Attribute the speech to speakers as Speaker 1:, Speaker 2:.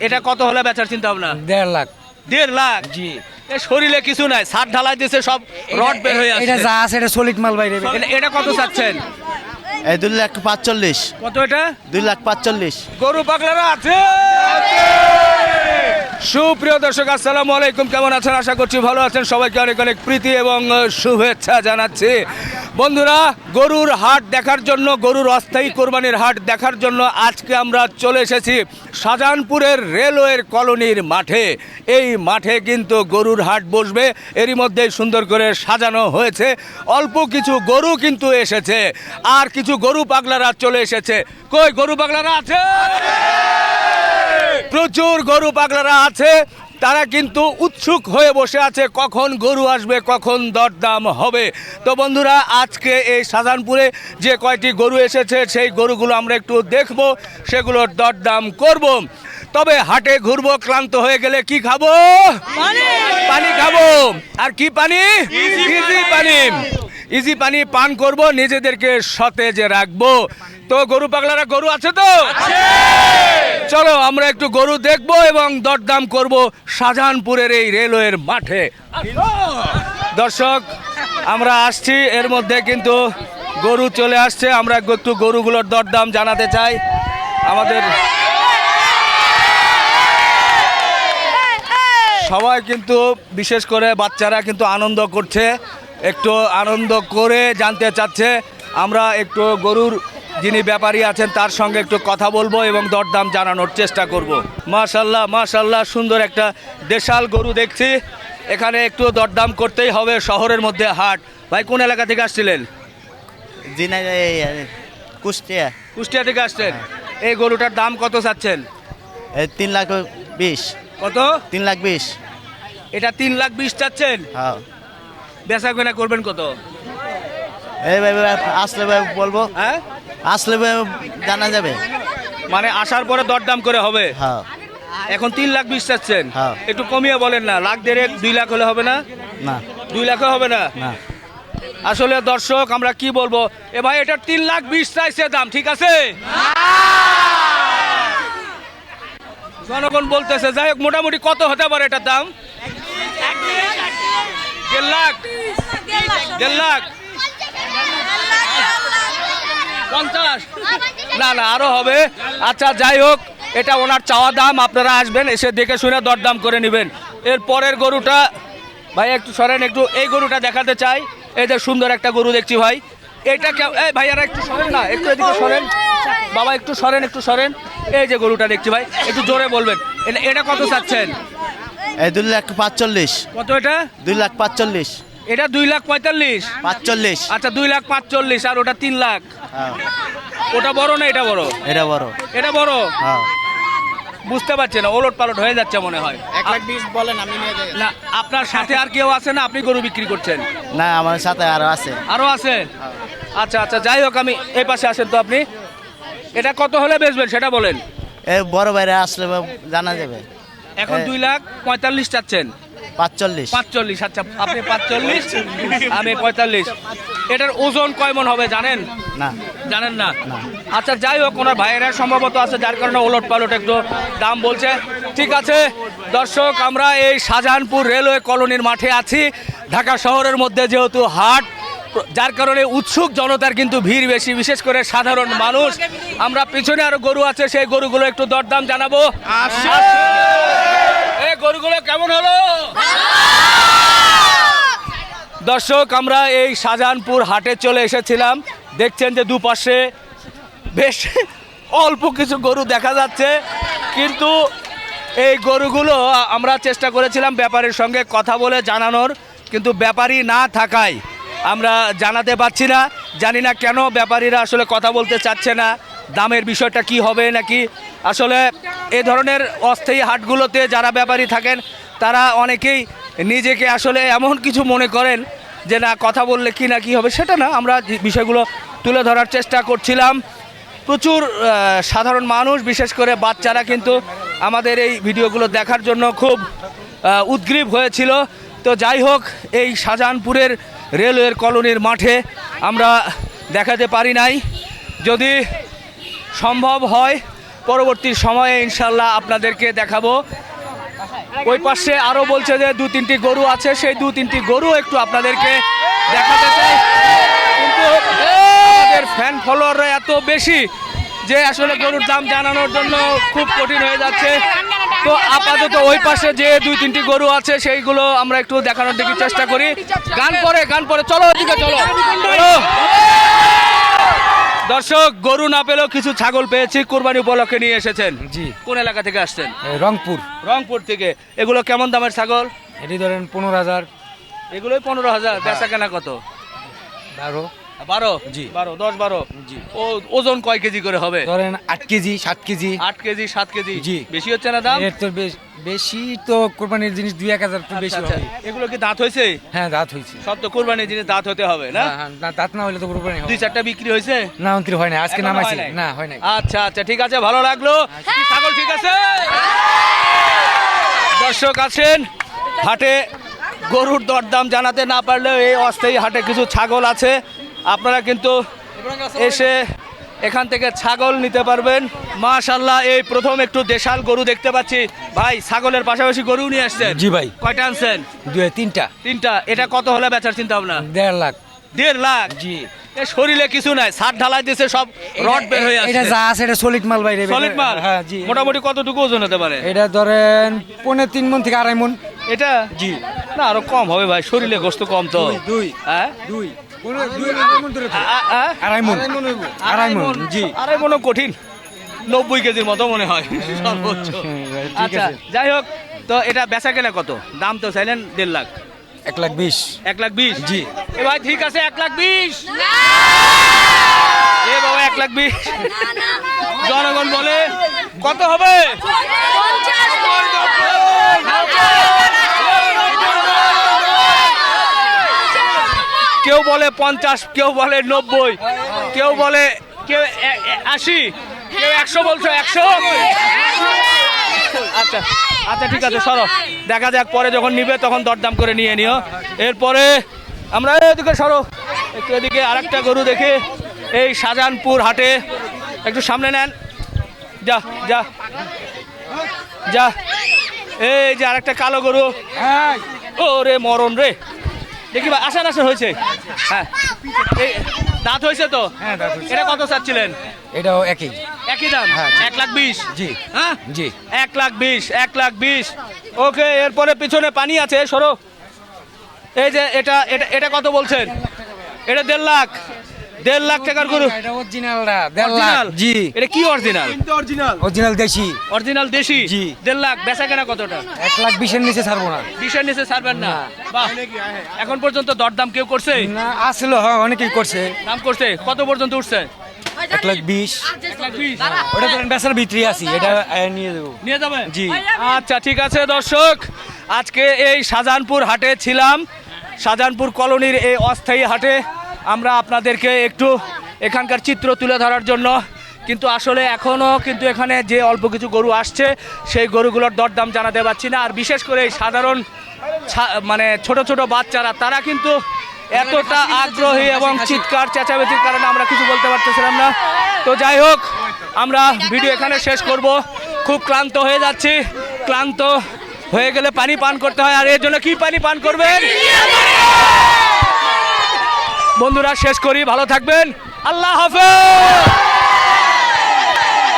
Speaker 1: এটা কত হলে বেচার চিন্তা ভাবনা
Speaker 2: দেড় লাখ।
Speaker 1: দেড় লাখ?
Speaker 2: জি।
Speaker 1: শরীরে কিছু নাই সার ঢালাই দিয়েছে সব রড বের হয়ে
Speaker 2: এটা যা আছে এটা সলিড মাল বাইরে।
Speaker 1: এটা- এটা কত চাচ্ছেন?
Speaker 3: এই দুই লাখ পাঁচচল্লিশ।
Speaker 1: কত এটা?
Speaker 3: দুই লাখ পাঁচচল্লিশ।
Speaker 1: গরু পাগলারা আছে। সুপ্রিয় দর্শক, আসসালামু আলাইকুম। কেমন আছেন? আশা করছি ভালো আছেন। সবাইকে অনেক অনেক প্রীতি এবং শুভেচ্ছা জানাচ্ছি। বন্ধুরা, গরুর হাট দেখার জন্য, গরুর অস্থায়ী কোরবানির হাট দেখার জন্য আজকে আমরা চলে এসেছি শাহজাহানপুরের রেলওয়ের কলোনির মাঠে। এই মাঠে কিন্তু গরুর হাট বসবে। এরই মধ্যে সুন্দর করে সাজানো হয়েছে। অল্প কিছু গরু কিন্তু এসেছে। আর কিছু গরু পাগলারা চলে এসেছে। কই গরু পাগলারা আছে? প্রচুর গরু পাগলারা আছে তারা কিন্তু উৎসুক হয়ে বসে আছে কখন গরু আসবে কখন দরদাম হবে। তো বন্ধুরা আজকে এই শাহজাহানপুরে যে কয়টি গরু এসেছে সেই গরুগুলো আমরা একটু দেখব সেগুলোর দরদাম করব। তবে হাটে ঘুরবো ক্লান্ত হয়ে গেলে কি খাব? পানি। খাব। আর কি পানি? ইজি পানি। ইজি পানি পান করব নিজেদেরকে সতেজ রাখব। তো গরু পাগলারা গরু আছে তো? চলো, আমরা একটু গরু দেখব এবং দরদাম করব শাহজাহানপুরের এই রেলওয়ের মাঠে। দর্শক, আমরা আসছি, এর মধ্যে কিন্তু গরু চলে আসছে। আমরা একটু গরুগুলোর দরদাম জানাতে চাই। আমাদের সবাই কিন্তু, বিশেষ করে বাচ্চারা কিন্তু আনন্দ করছে। একটু আনন্দ করে জানতে চাচ্ছে। আমরা একটু গরুর যিনি ব্যাপারী আছেন তার সঙ্গে একটু কথা বলব এবং দরদাম জানানোর চেষ্টা করব। মাশাল্লাহ মাশাল্লাহ সুন্দর একটা দেশাল গরু দেখছি। এখানে একটু দরদাম করতেই হবে শহরের মধ্যে হাট। ভাই কোন এলাকা থেকে আসছিলেন?
Speaker 3: কুষ্টিয়া।
Speaker 1: কুষ্টিয়া থেকে আসছেন। এই গরুটার দাম কত চাচ্ছেন?
Speaker 3: তিন লাখ বিশ।
Speaker 1: কত?
Speaker 3: তিন লাখ বিশ।
Speaker 1: এটা তিন লাখ বিশ চাচ্ছেন?
Speaker 3: হ্যাঁ।
Speaker 1: বেচা কেনা করবেন কত?
Speaker 3: এই ভাই ভাই, আসলে ভাই বলব।
Speaker 1: হ্যাঁ?
Speaker 3: আসলে জানা যাবে।
Speaker 1: মানে আসার পরে দরদাম করে হবে?
Speaker 3: হ্যাঁ।
Speaker 1: এখন তিন লাখ বিশ চাচ্ছেন।
Speaker 3: হ্যাঁ।
Speaker 1: একটু কমিয়ে বলেন না লাখ দেড়েক দুই লাখ হলে হবে না?
Speaker 3: না।
Speaker 1: দুই লাখও হবে না?
Speaker 3: না।
Speaker 1: আসলে দর্শক আমরা কি বলব? এ ভাই এটা তিন লাখ বিশ চাইছে দাম ঠিক আছে? জনগণ বলতেছে যাই হোক মোটামুটি কত হতে পারে এটার দাম? দেড় লাখ। দেড় লাখ। পঞ্চাশ। না না আরও হবে। আচ্ছা যাই হোক এটা ওনার চাওয়া দাম আপনারা আসবেন এসে দেখে শুনে দরদাম করে নেবেন। এর পরের গরুটা ভাই একটু সরেন একটু এই গরুটা দেখাতে চাই। এই যে সুন্দর একটা গরু দেখছি ভাই। এটা কে এই ভাইয়ারা একটু সরেন না একটু এদিকে সরেন। বাবা একটু সরেন একটু সরেন। এই যে গরুটা দেখছি ভাই একটু জোরে বলবেন। এটা- এটা কত চাচ্ছেন?
Speaker 3: এই দুই লাখ পাঁচচল্লিশ।
Speaker 1: কত এটা?
Speaker 3: দুই লাখ পাঁচচল্লিশ।
Speaker 1: এটা দুই লাখ পঁয়তাল্লিশ।
Speaker 3: পাঁচচল্লিশ।
Speaker 1: আচ্ছা দুই লাখ পাঁচচল্লিশ আর ওটা তিন লাখ।
Speaker 3: হ্যাঁ।
Speaker 1: ওটা বড় না এটা বড়?
Speaker 3: এটা বড়।
Speaker 1: এটা বড়?
Speaker 3: হ্যাঁ।
Speaker 1: বুঝতে পারছি না ওলট পালট হয়ে যাচ্ছে মনে হয়।
Speaker 3: এক লাখ বিশ বলেন আমি নিয়ে যাই।
Speaker 1: না আপনার সাথে আর কেউ আছে না? আপনি গরু বিক্রি করছেন?
Speaker 3: না আমার সাথে আরও আছে।
Speaker 1: আরও আছে? আচ্ছা আচ্ছা যাই হোক আমি এই পাশে আসেন তো আপনি। এটা কত হলে বেচবেন সেটা বলেন।
Speaker 3: এ বড় বাইরে আসলে জানা যাবে।
Speaker 1: এখন দুই লাখ পঁয়তাল্লিশ চাচ্ছেন।
Speaker 3: পাঁচচল্লিশ।
Speaker 1: পাঁচচল্লিশ আচ্ছা আপনি পাঁচচল্লিশ আমি পঁয়তাল্লিশ। এটার ওজন কয় মন হবে জানেন?
Speaker 3: না।
Speaker 1: জানেন না। আচ্ছা যাই হোক ওনার ভাইয়েরা সম্ভবত আছে যার কারণে ওলট পালট একটু দাম বলছে। ঠিক আছে দর্শক আমরা এই শাহজাহানপুর রেলওয়ে কলোনির মাঠে আছি। ঢাকা শহরের মধ্যে যেহেতু হাট যার কারণে উৎসুক জনতার কিন্তু ভিড় বেশি বিশেষ করে সাধারণ মানুষ। আমরা পিছনে আরও গরু আছে সেই গরুগুলো একটু দরদাম জানাব। গরুগুলো কেমন হলো? দর্শক, আমরা এই শাহজাহানপুর হাটে চলে এসেছিলাম। দেখছেন যে দুপাশে বেশ অল্প কিছু গরু দেখা যাচ্ছে। কিন্তু এই গরুগুলো আমরা চেষ্টা করেছিলাম ব্যাপারীর সঙ্গে কথা বলে জানানোর, কিন্তু ব্যাপারী না থাকায় আমরা জানাতে পারছি না। জানি না কেন ব্যাপারীরা আসলে কথা বলতে চাচ্ছে না। দামের বিষয়টা কি হবে নাকি? আসলে এ ধরনের অস্থায়ী হাটগুলোতে যারা ব্যাপারী থাকেন, তারা অনেকেই নিজেকে আসলে এমন কিছু মনে করেন যে না, কথা বললে কি না কি হবে সেটা না, আমরা বিষয়গুলো তুলে ধরার চেষ্টা করছিলাম। প্রচুর সাধারণ মানুষ, বিশেষ করে বাচ্চারা কিন্তু আমাদের এই ভিডিওগুলো দেখার জন্য খুব উদ্গ্রীব হয়েছিল। তো যাই হোক, এই শাহজাহানপুরের রেলওয়ের কলোনির মাঠে আমরা দেখাতে পারি নাই। যদি সম্ভব হয়। পরবর্তী সময়ে ইনশাল্লাহ আপনাদেরকে দেখাবো। ওই পাশে আরও বলছে যে দু, তিনটি গরু আছে। সেই দু, তিনটি গরু একটু আপনাদেরকে দেখাতে চাই। কিন্তু আমাদের ফ্যান ফলোয়াররা এত বেশি যে আসলে গরুর দাম জানানোর জন্য খুব কঠিন হয়ে যাচ্ছে। তো আপাতত ওই পাশে যে দুই তিনটি গরু আছে, সেইগুলো আমরা একটু দেখানোর দিকে চেষ্টা করি। গান পরে গান পরে চলো ওদিকে চলো। দর্শক গরু না পেলেও কিছু ছাগল পেয়েছি কোরবানি উপলক্ষে নিয়ে এসেছেন।
Speaker 2: জি।
Speaker 1: কোন এলাকা থেকে আসছেন?
Speaker 2: রংপুর।
Speaker 1: রংপুর থেকে। এগুলো কেমন দামের ছাগল?
Speaker 2: এটি ধরেন পনেরো হাজার।
Speaker 1: এগুলোই পনেরো হাজার বেচা কেনা কত?
Speaker 2: বারো।
Speaker 1: বারো?
Speaker 2: জি।
Speaker 1: বারো দশ বারো?
Speaker 2: জি।
Speaker 1: ও ওজন কয় কেজি করে হবে?
Speaker 2: ধরেন আট কেজি সাত কেজি।
Speaker 1: আট কেজি সাত কেজি?
Speaker 2: জি।
Speaker 1: বেশি হচ্ছে না দাম?
Speaker 2: এর তো বেশ- বেশি তো কোরবানির জিনিস দুই এক হাজার বেশি
Speaker 1: আচ্ছা,
Speaker 2: হবে।
Speaker 1: আচ্ছা। এগুলো কি দাঁত হয়েছে?
Speaker 2: হ্যাঁ দাঁত হয়েছে।
Speaker 1: সব তো কোরবানির জিনিস দাঁত হতে হবে না?
Speaker 2: হ্যাঁ, হ্যাঁ, না, দাঁত না হলে তো কোরবানি হবে।
Speaker 1: দুই চারটা বিক্রি হয়েছে?
Speaker 2: না হয় না আজকে নামাইছি।
Speaker 1: হয়
Speaker 2: না হয় নাই।
Speaker 1: আচ্ছা আচ্ছা ঠিক আছে ভালো লাগল। ছাগল ঠিক আছে? দর্শক আছেন? হাটে গরুর দরদাম জানাতে না পারলেও এই অস্থায়ী হাটে কিছু ছাগল আছে। আপনারা কিন্তু এসে এখান থেকে ছাগল নিতে পারবেন। মাশাল্লাহ এই প্রথম একটু দেশাল গরু দেখতে পাচ্ছি। ভাই ছাগলের পাশাপাশি গরু নিয়ে আসছেন?
Speaker 2: জি ভাই।
Speaker 1: কয়টা আনছেন?
Speaker 2: দুই তিনটা।
Speaker 1: তিনটা। এটা কত হলে বেচার চিন্তা ভাবনা?
Speaker 2: দেড় লাখ।
Speaker 1: দেড় লাখ?
Speaker 2: জি।
Speaker 1: শরীরে কিছু নাই সাত ঢালাই দিয়েছে সব রড বের হয়ে
Speaker 2: এটা যা আছে এটা সলিড মাল বাইরে
Speaker 1: সলিড মাল?
Speaker 2: হ্যাঁ জি।
Speaker 1: মোটামুটি কতটুকু ওজন হতে পারে?
Speaker 2: এটা ধরেন পনেরো তিন মন থেকে আড়াই মন।
Speaker 1: এটা?
Speaker 2: জি।
Speaker 1: না আরও কম হবে ভাই শরীরে গোস্ত কম তো।
Speaker 2: দুই।
Speaker 1: হ্যাঁ?
Speaker 2: দুই। আড়াই মন আড়াই মন। জি।
Speaker 1: আড়াই মনও কঠিন। নব্বই কেজির মতো মনে হয়। সর্বোচ্চ। আচ্ছা যাই হোক তো এটা বেচা কেনা কত? দাম তো চাইলেন দেড় লাখ।
Speaker 2: এক লাখ বিশ।
Speaker 1: এক লাখ বিশ?
Speaker 2: জি।
Speaker 1: এ ভাই ঠিক আছে এক লাখ বিশ। এ বাবা এক লাখ বিশ। জনগণ বলে কত হবে? বলে পঞ্চাশ কেউ বলে নব্বই কেউ বলে কেউ আশি কেউ একশো বলছো একশো? আচ্ছা আচ্ছা ঠিক আছে সরো। দেখা যাক পরে যখন নিবে তখন দরদাম করে নিয়ে নিও। এরপরে আমরা এদিকে সরো। একটু এদিকে আর একটা গরু দেখে। এই শাহজাহানপুর হাটে। একটু সামনে নেন। যা যা। যা। এই যে আর একটা কালো গরু। ও রে মরণ রে। দেখি ভাই আসান আসান হয়েছে। হ্যাঁ। এই দাঁত হয়েছে তো?
Speaker 2: হ্যাঁ দাদু
Speaker 1: এটা কত চাচ্ছিলেন?
Speaker 2: এটাও একই।
Speaker 1: একই দাম?
Speaker 2: হ্যাঁ।
Speaker 1: এক লাখ বিশ?
Speaker 2: জি।
Speaker 1: হ্যাঁ?
Speaker 2: জি।
Speaker 1: এক লাখ বিশ এক লাখ বিশ। ওকে এরপরে পিছনে পানি আছে সরো। এই যে এটা এটা এটা কত বলছেন? এটা দেড় লাখ। দেড় লাখ টাকার গরু।
Speaker 2: এটা অরিজিনালটা দেড় লাখ। জি।
Speaker 1: এটা কি অরিজিনাল
Speaker 2: অরিজিনাল দেশি।
Speaker 1: অরিজিনাল দেশি?
Speaker 2: জি।
Speaker 1: দেড় লাখ বেচা কেনা কতটা?
Speaker 2: এক লাখ বিশের নিচে ছাড়বো না।
Speaker 1: বিশের নিচে ছাড়বেন না। বাহ। এখন পর্যন্ত দরদাম কেউ করছে?
Speaker 2: না আসলো হ্যাঁ অনেকেই করছে।
Speaker 1: নাম করছে। কত পর্যন্ত উঠছে?
Speaker 2: এক লাখ বিশ। ওটা ধরেন বেসার ভিতরে আছি এটা নিয়ে দেবো
Speaker 1: নিয়ে যাবেন
Speaker 2: জি।
Speaker 1: আচ্ছা ঠিক আছে দর্শক। আজকে এই শাহজাহানপুর হাটে ছিলাম। শাহজাহানপুর কলোনির এই অস্থায়ী হাটে আমরা আপনাদেরকে একটু এখানকার চিত্র তুলে ধরার জন্য, কিন্তু আসলে এখনও কিন্তু এখানে যে অল্প কিছু গরু আসছে, সেই গরুগুলোর দরদাম জানাতে পারছি না। আর বিশেষ করে এই সাধারণ মানে ছোট ছোট বাচ্চারা, তারা কিন্তু এতটা আগ্রহী এবং চিৎকার, চেঁচামেচির কারণে আমরা কিছু বলতে পারতেছিলাম না। তো যাই হোক, আমরা ভিডিও এখানে শেষ করব। খুব ক্লান্ত হয়ে যাচ্ছি। ক্লান্ত হয়ে গেলে পানি পান করতে হয়। আর এর জন্য কি পানি পান করবেন? বন্ধুরা শেষ করি ভালো থাকবেন। আল্লাহ হাফেজ!